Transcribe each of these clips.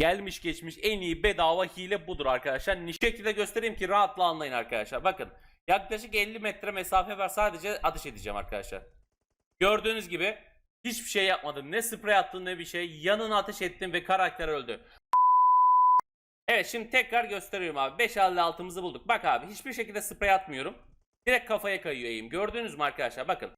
gelmiş geçmiş en iyi bedava hile budur arkadaşlar. Niş şekilde göstereyim ki rahatla anlayın arkadaşlar. Bakın yaklaşık 50 metre mesafe var sadece atış edeceğim arkadaşlar. Gördüğünüz gibi hiçbir şey yapmadım. Ne sprey attım ne bir şey. Yanına ateş ettim ve karakter öldü. Evet şimdi tekrar gösteriyorum abi. 5 altımızı bulduk. Bak abi hiçbir şekilde sprey atmıyorum. Direkt kafaya kayıyor eğim. Gördünüz mü arkadaşlar? Bakın.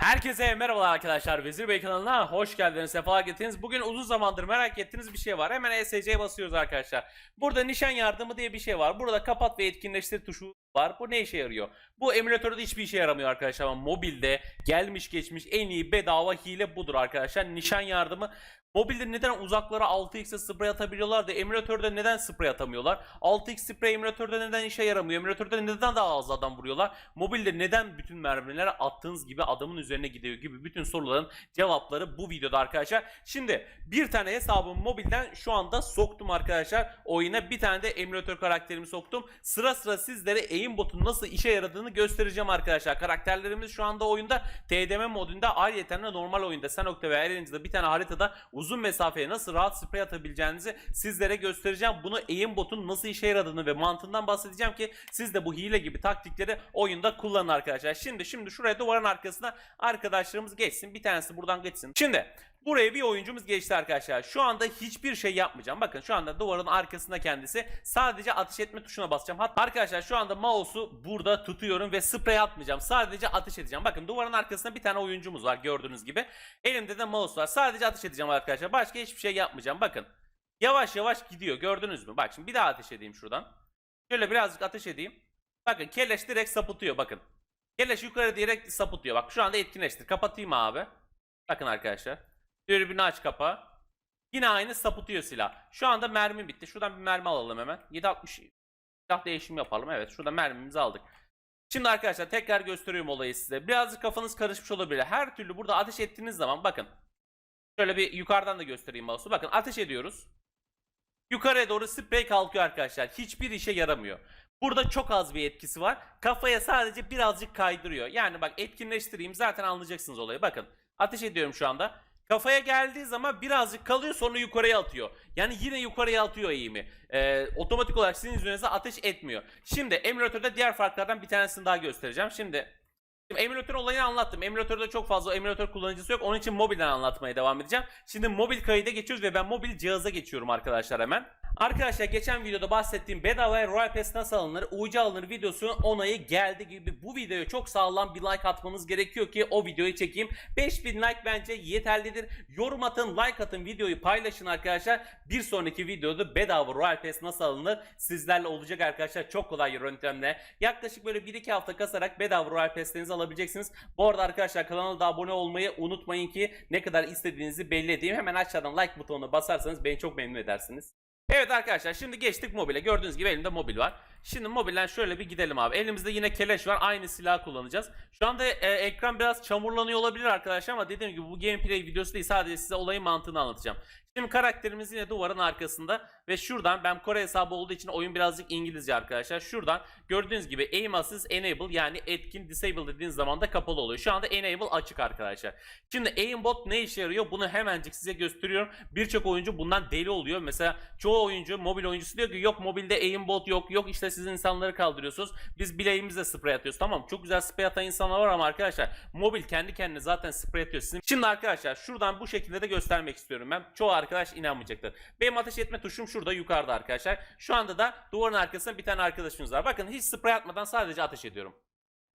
Herkese merhabalar arkadaşlar. Vezir Bey kanalına hoş geldiniz. Sefa getirdiniz. Bugün uzun zamandır merak ettiğiniz bir şey var. Hemen ESC'ye basıyoruz arkadaşlar. Burada nişan yardımı diye bir şey var. Burada kapat ve etkinleştir tuşu var. Bu ne işe yarıyor? Bu emülatörde hiçbir işe yaramıyor arkadaşlar ama mobilde gelmiş geçmiş en iyi bedava hile budur arkadaşlar. Nişan yardımı Mobilde neden uzaklara 6x'e sprey atabiliyorlar da emülatörde neden sprey atamıyorlar? 6x sprey emülatörde neden işe yaramıyor? Emülatörde neden daha az adam vuruyorlar? Mobilde neden bütün mermiler attığınız gibi adamın üzerine gidiyor gibi bütün soruların cevapları bu videoda arkadaşlar. Şimdi bir tane hesabımı mobilden şu anda soktum arkadaşlar. Oyuna bir tane de emülatör karakterimi soktum. Sıra sıra sizlere aimbot'un nasıl işe yaradığını göstereceğim arkadaşlar. Karakterlerimiz şu anda oyunda TDM modunda de normal oyunda Senok'ta ve Erence'de bir tane haritada uzun mesafeye nasıl rahat sprey atabileceğinizi sizlere göstereceğim. Bunu aimbot'un nasıl işe yaradığını ve mantığından bahsedeceğim ki siz de bu hile gibi taktikleri oyunda kullanın arkadaşlar. Şimdi şimdi şuraya duvarın arkasına arkadaşlarımız geçsin. Bir tanesi buradan geçsin. Şimdi Buraya bir oyuncumuz geçti arkadaşlar. Şu anda hiçbir şey yapmayacağım. Bakın şu anda duvarın arkasında kendisi. Sadece ateş etme tuşuna basacağım. Hatta arkadaşlar şu anda mouse'u burada tutuyorum ve sprey atmayacağım. Sadece ateş edeceğim. Bakın duvarın arkasında bir tane oyuncumuz var gördüğünüz gibi. Elimde de mouse var. Sadece ateş edeceğim arkadaşlar. Başka hiçbir şey yapmayacağım. Bakın. Yavaş yavaş gidiyor. Gördünüz mü? Bak şimdi bir daha ateş edeyim şuradan. Şöyle birazcık ateş edeyim. Bakın keleş direkt sapıtıyor bakın. Keleş yukarı direkt sapıtıyor. Bak şu anda etkinleştir. Kapatayım abi. Bakın arkadaşlar. Dürbünü aç kapa. Yine aynı sapıtıyor silah. Şu anda mermi bitti. Şuradan bir mermi alalım hemen. 760 silah değişimi yapalım. Evet şurada mermimizi aldık. Şimdi arkadaşlar tekrar gösteriyorum olayı size. Birazcık kafanız karışmış olabilir. Her türlü burada ateş ettiğiniz zaman bakın. Şöyle bir yukarıdan da göstereyim mouse'u. Bakın ateş ediyoruz. Yukarıya doğru sprey kalkıyor arkadaşlar. Hiçbir işe yaramıyor. Burada çok az bir etkisi var. Kafaya sadece birazcık kaydırıyor. Yani bak etkinleştireyim zaten anlayacaksınız olayı. Bakın ateş ediyorum şu anda. Kafaya geldiği zaman birazcık kalıyor sonra yukarıya atıyor. Yani yine yukarıya atıyor eğimi. Ee, otomatik olarak sizin üzerinize ateş etmiyor. Şimdi emülatörde diğer farklardan bir tanesini daha göstereceğim. Şimdi Şimdi emülatör olayını anlattım. Emülatörde çok fazla emülatör kullanıcısı yok. Onun için mobilden anlatmaya devam edeceğim. Şimdi mobil kayıda geçiyoruz ve ben mobil cihaza geçiyorum arkadaşlar hemen. Arkadaşlar geçen videoda bahsettiğim bedava Royal Pass nasıl alınır, UC alınır videosunun onayı geldi gibi bu videoya çok sağlam bir like atmanız gerekiyor ki o videoyu çekeyim. 5000 like bence yeterlidir. Yorum atın, like atın, videoyu paylaşın arkadaşlar. Bir sonraki videoda bedava Royal Pass nasıl alınır sizlerle olacak arkadaşlar. Çok kolay yöntemle. Yaklaşık böyle 1-2 hafta kasarak bedava Royal Pass'lerinizi alabileceksiniz. Bu arada arkadaşlar kanala da abone olmayı unutmayın ki ne kadar istediğinizi belli edeyim. Hemen aşağıdan like butonuna basarsanız beni çok memnun edersiniz. Evet arkadaşlar şimdi geçtik mobile. Gördüğünüz gibi elimde mobil var. Şimdi mobilden şöyle bir gidelim abi. Elimizde yine keleş var. Aynı silah kullanacağız. Şu anda e, ekran biraz çamurlanıyor olabilir arkadaşlar ama dediğim gibi bu gameplay videosu değil. Sadece size olayın mantığını anlatacağım. Şimdi karakterimiz yine duvarın arkasında ve şuradan ben Kore hesabı olduğu için oyun birazcık İngilizce arkadaşlar. Şuradan gördüğünüz gibi aim assist enable yani etkin disable dediğiniz zaman da kapalı oluyor. Şu anda enable açık arkadaşlar. Şimdi aimbot ne işe yarıyor? Bunu hemencik size gösteriyorum. Birçok oyuncu bundan deli oluyor. Mesela çoğu oyuncu mobil oyuncusu diyor ki yok mobilde aimbot yok. Yok işte siz insanları kaldırıyorsunuz. Biz bileğimizle sprey atıyoruz. Tamam çok güzel sprey atan insanlar var ama arkadaşlar mobil kendi kendine zaten sprey atıyor. Sizin... Şimdi arkadaşlar şuradan bu şekilde de göstermek istiyorum ben. Çoğu arkadaş inanmayacaktır. Benim ateş etme tuşum şurada yukarıda arkadaşlar. Şu anda da duvarın arkasında bir tane arkadaşımız var. Bakın hiç sprey atmadan sadece ateş ediyorum.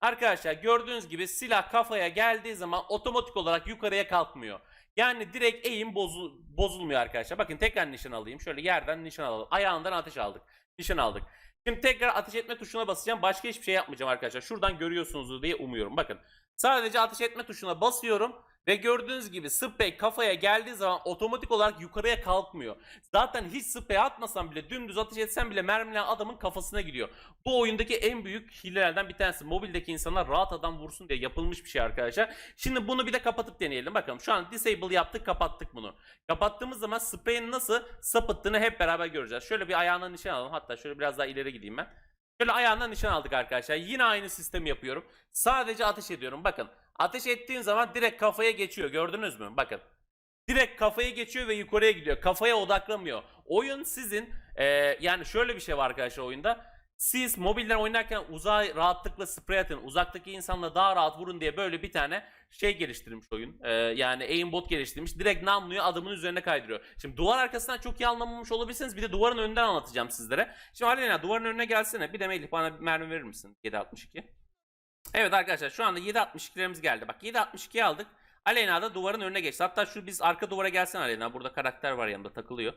Arkadaşlar gördüğünüz gibi silah kafaya geldiği zaman otomatik olarak yukarıya kalkmıyor. Yani direkt eğim bozul bozulmuyor arkadaşlar. Bakın tekrar nişan alayım. Şöyle yerden nişan alalım. Ayağından ateş aldık. Nişan aldık. Şimdi tekrar ateş etme tuşuna basacağım. Başka hiçbir şey yapmayacağım arkadaşlar. Şuradan görüyorsunuz diye umuyorum. Bakın. Sadece ateş etme tuşuna basıyorum. Ve gördüğünüz gibi sprey kafaya geldiği zaman otomatik olarak yukarıya kalkmıyor. Zaten hiç sprey atmasam bile dümdüz ateş etsem bile mermiler adamın kafasına gidiyor. Bu oyundaki en büyük hilelerden bir tanesi. Mobildeki insanlar rahat adam vursun diye yapılmış bir şey arkadaşlar. Şimdi bunu bir de kapatıp deneyelim. Bakalım şu an disable yaptık kapattık bunu. Kapattığımız zaman spreyin nasıl sapıttığını hep beraber göreceğiz. Şöyle bir ayağına nişan alalım. Hatta şöyle biraz daha ileri gideyim ben. Şöyle ayağından nişan aldık arkadaşlar. Yine aynı sistemi yapıyorum. Sadece ateş ediyorum. Bakın. Ateş ettiğin zaman direkt kafaya geçiyor. Gördünüz mü? Bakın. direkt kafaya geçiyor ve yukarıya gidiyor. Kafaya odaklamıyor. Oyun sizin e, yani şöyle bir şey var arkadaşlar oyunda. Siz mobilden oynarken uzağa rahatlıkla sprey atın. Uzaktaki insanla daha rahat vurun diye böyle bir tane şey geliştirmiş oyun. E, yani aimbot geliştirmiş. Direkt namluyu adamın üzerine kaydırıyor. Şimdi duvar arkasından çok iyi anlamamış olabilirsiniz. Bir de duvarın önünden anlatacağım sizlere. Şimdi Alena duvarın önüne gelsene. Bir de Melih bana mermi verir misin? 762. Evet arkadaşlar şu anda 7.62'lerimiz geldi. Bak 7.62'yi aldık. Aleyna da duvarın önüne geçti. Hatta şu biz arka duvara gelsin Aleyna. Burada karakter var yanında takılıyor.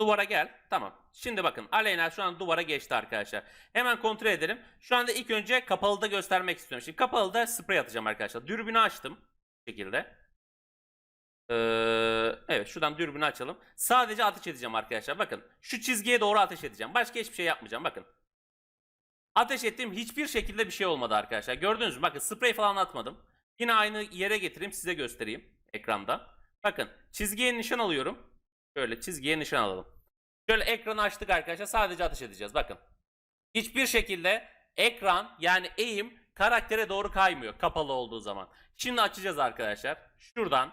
Duvara gel. Tamam. Şimdi bakın Aleyna şu an duvara geçti arkadaşlar. Hemen kontrol edelim. Şu anda ilk önce kapalıda göstermek istiyorum. Şimdi kapalıda sprey atacağım arkadaşlar. Dürbünü açtım. Bu şekilde. Ee, evet şuradan dürbünü açalım. Sadece ateş edeceğim arkadaşlar. Bakın şu çizgiye doğru ateş edeceğim. Başka hiçbir şey yapmayacağım. Bakın. Ateş ettiğim hiçbir şekilde bir şey olmadı arkadaşlar. Gördünüz mü? Bakın sprey falan atmadım. Yine aynı yere getireyim size göstereyim ekranda. Bakın çizgiye nişan alıyorum. Şöyle çizgiye nişan alalım. Şöyle ekranı açtık arkadaşlar. Sadece ateş edeceğiz. Bakın. Hiçbir şekilde ekran yani eğim karaktere doğru kaymıyor kapalı olduğu zaman. Şimdi açacağız arkadaşlar. Şuradan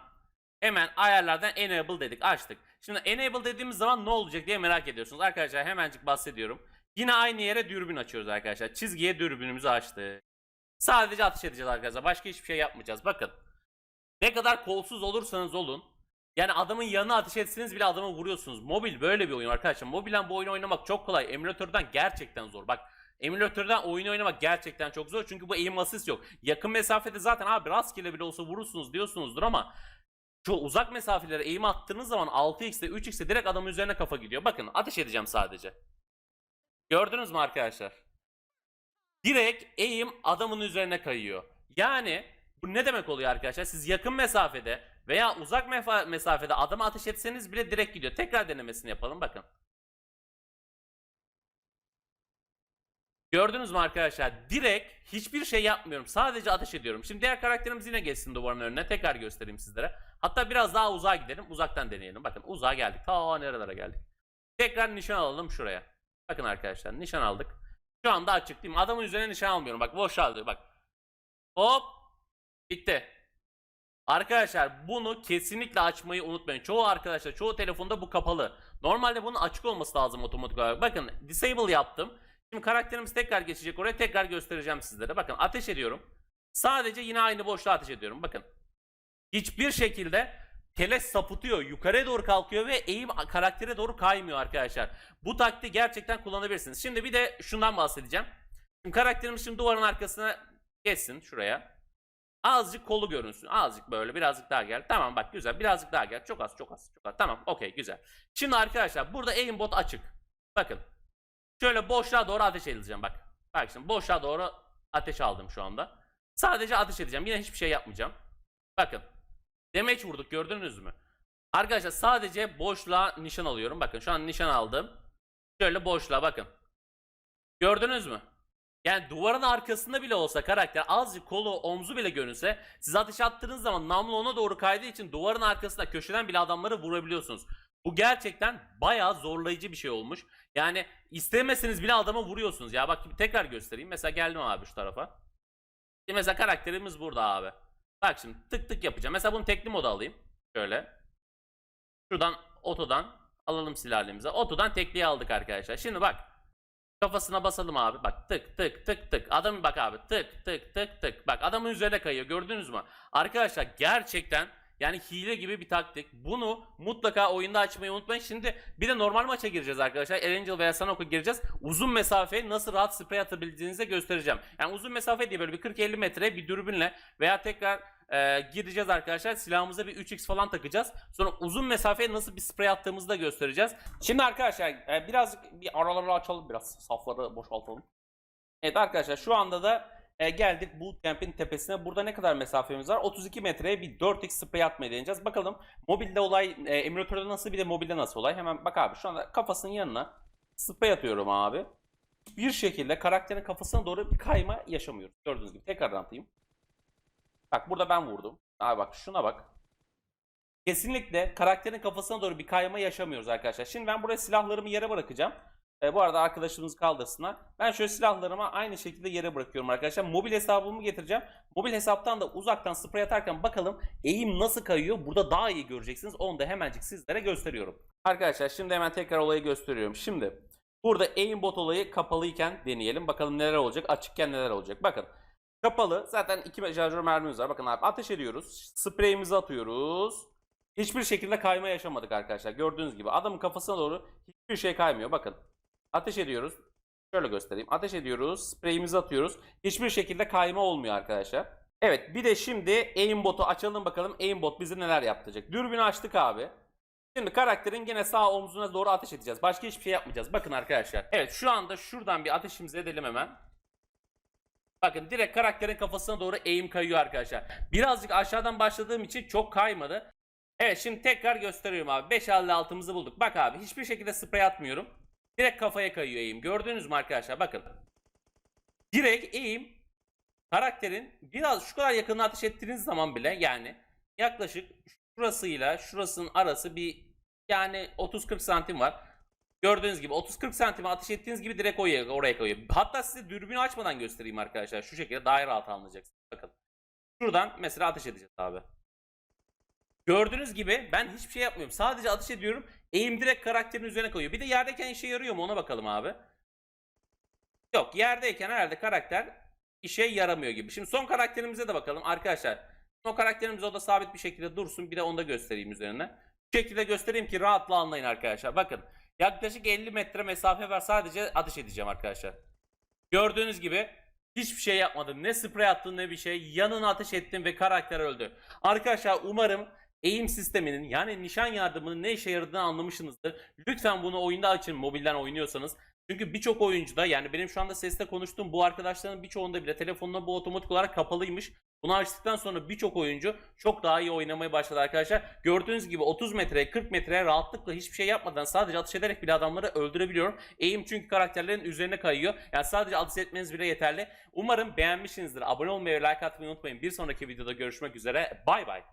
hemen ayarlardan enable dedik açtık. Şimdi enable dediğimiz zaman ne olacak diye merak ediyorsunuz. Arkadaşlar hemencik bahsediyorum. Yine aynı yere dürbün açıyoruz arkadaşlar. Çizgiye dürbünümüzü açtık. Sadece atış edeceğiz arkadaşlar. Başka hiçbir şey yapmayacağız. Bakın. Ne kadar kolsuz olursanız olun. Yani adamın yanına ateş etseniz bile adamı vuruyorsunuz. Mobil böyle bir oyun arkadaşlar. Mobilen bu oyunu oynamak çok kolay. Emülatörden gerçekten zor. Bak emülatörden oyunu oynamak gerçekten çok zor. Çünkü bu aim assist yok. Yakın mesafede zaten abi rastgele bile olsa vurursunuz diyorsunuzdur ama şu uzak mesafelere aim attığınız zaman 6x'te 3x'te direkt adamın üzerine kafa gidiyor. Bakın ateş edeceğim sadece. Gördünüz mü arkadaşlar? Direkt aim adamın üzerine kayıyor. Yani bu ne demek oluyor arkadaşlar? Siz yakın mesafede veya uzak mesafede adamı ateş etseniz bile direkt gidiyor. Tekrar denemesini yapalım bakın. Gördünüz mü arkadaşlar? Direkt hiçbir şey yapmıyorum. Sadece ateş ediyorum. Şimdi diğer karakterimiz yine geçsin duvarın önüne. Tekrar göstereyim sizlere. Hatta biraz daha uzağa gidelim. Uzaktan deneyelim. Bakın uzağa geldik. Ta nerelere geldik. Tekrar nişan alalım şuraya. Bakın arkadaşlar nişan aldık. Şu anda açık değil mi? Adamın üzerine nişan almıyorum. Bak boşaldı bak. Hop. Bitti. Arkadaşlar bunu kesinlikle açmayı unutmayın. Çoğu arkadaşlar çoğu telefonda bu kapalı. Normalde bunun açık olması lazım otomatik olarak. Bakın disable yaptım. Şimdi karakterimiz tekrar geçecek oraya tekrar göstereceğim sizlere. Bakın ateş ediyorum. Sadece yine aynı boşluğa ateş ediyorum. Bakın. Hiçbir şekilde tele sapıtıyor. Yukarıya doğru kalkıyor ve eğim karaktere doğru kaymıyor arkadaşlar. Bu taktiği gerçekten kullanabilirsiniz. Şimdi bir de şundan bahsedeceğim. Şimdi karakterimiz şimdi duvarın arkasına geçsin şuraya. Azıcık kolu görünsün. Azıcık böyle birazcık daha gel. Tamam bak güzel. Birazcık daha gel. Çok az çok az. Çok az. Tamam okey güzel. Şimdi arkadaşlar burada aimbot açık. Bakın. Şöyle boşluğa doğru ateş edeceğim bak. Bak şimdi boşluğa doğru ateş aldım şu anda. Sadece ateş edeceğim. Yine hiçbir şey yapmayacağım. Bakın. Damage vurduk gördünüz mü? Arkadaşlar sadece boşluğa nişan alıyorum. Bakın şu an nişan aldım. Şöyle boşluğa bakın. Gördünüz mü? Yani duvarın arkasında bile olsa karakter azıcık kolu omzu bile görünse siz ateş attığınız zaman namlu ona doğru kaydığı için duvarın arkasında köşeden bile adamları vurabiliyorsunuz. Bu gerçekten bayağı zorlayıcı bir şey olmuş. Yani istemeseniz bile adamı vuruyorsunuz. Ya bak tekrar göstereyim. Mesela geldim abi şu tarafa. Mesela karakterimiz burada abi. Bak şimdi tık tık yapacağım. Mesela bunu tekli moda alayım. Şöyle. Şuradan otodan alalım silahlarımıza. Otodan tekliği aldık arkadaşlar. Şimdi bak. Kafasına basalım abi. Bak tık tık tık tık. Adam bak abi tık tık tık tık. Bak adamın üzerine kayıyor. Gördünüz mü? Arkadaşlar gerçekten yani hile gibi bir taktik. Bunu mutlaka oyunda açmayı unutmayın. Şimdi bir de normal maça gireceğiz arkadaşlar. Erangel veya Sanoku gireceğiz. Uzun mesafeye nasıl rahat sprey atabildiğinizi göstereceğim. Yani uzun mesafe diye böyle bir 40-50 metre bir dürbünle veya tekrar e, gireceğiz arkadaşlar. Silahımıza bir 3x falan takacağız. Sonra uzun mesafeye nasıl bir sprey attığımızı da göstereceğiz. Şimdi arkadaşlar e, birazcık bir araları açalım biraz. Safları boşaltalım. Evet arkadaşlar şu anda da e, geldik bootcamp'in tepesine. Burada ne kadar mesafemiz var? 32 metreye bir 4x sprey atmayı deneyeceğiz. Bakalım mobilde olay, e, emülatörde nasıl bir de mobilde nasıl olay. Hemen bak abi şu anda kafasının yanına sprey atıyorum abi. Bir şekilde karakterin kafasına doğru bir kayma yaşamıyoruz. Gördüğünüz gibi tekrar anlatayım. Bak burada ben vurdum. Abi bak şuna bak. Kesinlikle karakterin kafasına doğru bir kayma yaşamıyoruz arkadaşlar. Şimdi ben buraya silahlarımı yere bırakacağım. E, bu arada arkadaşımız kaldırsınlar. Ben şöyle silahlarımı aynı şekilde yere bırakıyorum arkadaşlar. Mobil hesabımı getireceğim. Mobil hesaptan da uzaktan sprey atarken bakalım eğim nasıl kayıyor. Burada daha iyi göreceksiniz. Onu da hemencik sizlere gösteriyorum. Arkadaşlar şimdi hemen tekrar olayı gösteriyorum. Şimdi burada aimbot olayı kapalıyken deneyelim. Bakalım neler olacak. Açıkken neler olacak. Bakın. Kapalı. Zaten iki şarjör mermimiz var. Bakın abi ateş ediyoruz. Spreyimizi atıyoruz. Hiçbir şekilde kayma yaşamadık arkadaşlar. Gördüğünüz gibi adamın kafasına doğru hiçbir şey kaymıyor. Bakın. Ateş ediyoruz. Şöyle göstereyim. Ateş ediyoruz. Spreyimizi atıyoruz. Hiçbir şekilde kayma olmuyor arkadaşlar. Evet bir de şimdi aimbot'u açalım bakalım aimbot bize neler yaptıracak. Dürbünü açtık abi. Şimdi karakterin gene sağ omzuna doğru ateş edeceğiz. Başka hiçbir şey yapmayacağız. Bakın arkadaşlar. Evet şu anda şuradan bir ateşimizi edelim hemen. Bakın direkt karakterin kafasına doğru aim kayıyor arkadaşlar. Birazcık aşağıdan başladığım için çok kaymadı. Evet şimdi tekrar gösteriyorum abi. 5.56'mızı bulduk. Bak abi hiçbir şekilde sprey atmıyorum. Direkt kafaya kayıyor aim. Gördünüz mü arkadaşlar? Bakın. Direkt aim karakterin biraz şu kadar yakınına ateş ettiğiniz zaman bile yani yaklaşık şurasıyla şurasının arası bir yani 30-40 santim var. Gördüğünüz gibi 30-40 santime ateş ettiğiniz gibi direkt oraya, oraya koyuyor. Hatta size dürbünü açmadan göstereyim arkadaşlar. Şu şekilde daha rahat anlayacaksınız. Bakın. Şuradan mesela ateş edeceğiz abi. Gördüğünüz gibi ben hiçbir şey yapmıyorum. Sadece ateş ediyorum. Eğim direkt karakterin üzerine koyuyor. Bir de yerdeyken işe yarıyor mu ona bakalım abi. Yok yerdeyken herhalde karakter işe yaramıyor gibi. Şimdi son karakterimize de bakalım arkadaşlar. O karakterimiz o da sabit bir şekilde dursun. Bir de onu da göstereyim üzerine. Bu şekilde göstereyim ki rahatla anlayın arkadaşlar. Bakın yaklaşık 50 metre mesafe var. Sadece ateş edeceğim arkadaşlar. Gördüğünüz gibi hiçbir şey yapmadım. Ne sprey attım ne bir şey. Yanına ateş ettim ve karakter öldü. Arkadaşlar umarım eğim sisteminin yani nişan yardımının ne işe yaradığını anlamışsınızdır. Lütfen bunu oyunda açın mobilden oynuyorsanız. Çünkü birçok oyuncuda yani benim şu anda sesle konuştuğum bu arkadaşların birçoğunda bile telefonuna bu otomatik olarak kapalıymış. Bunu açtıktan sonra birçok oyuncu çok daha iyi oynamaya başladı arkadaşlar. Gördüğünüz gibi 30 metreye 40 metreye rahatlıkla hiçbir şey yapmadan sadece atış ederek bile adamları öldürebiliyorum. Eğim çünkü karakterlerin üzerine kayıyor. Yani sadece atış etmeniz bile yeterli. Umarım beğenmişsinizdir. Abone olmayı ve like atmayı unutmayın. Bir sonraki videoda görüşmek üzere. Bay bay.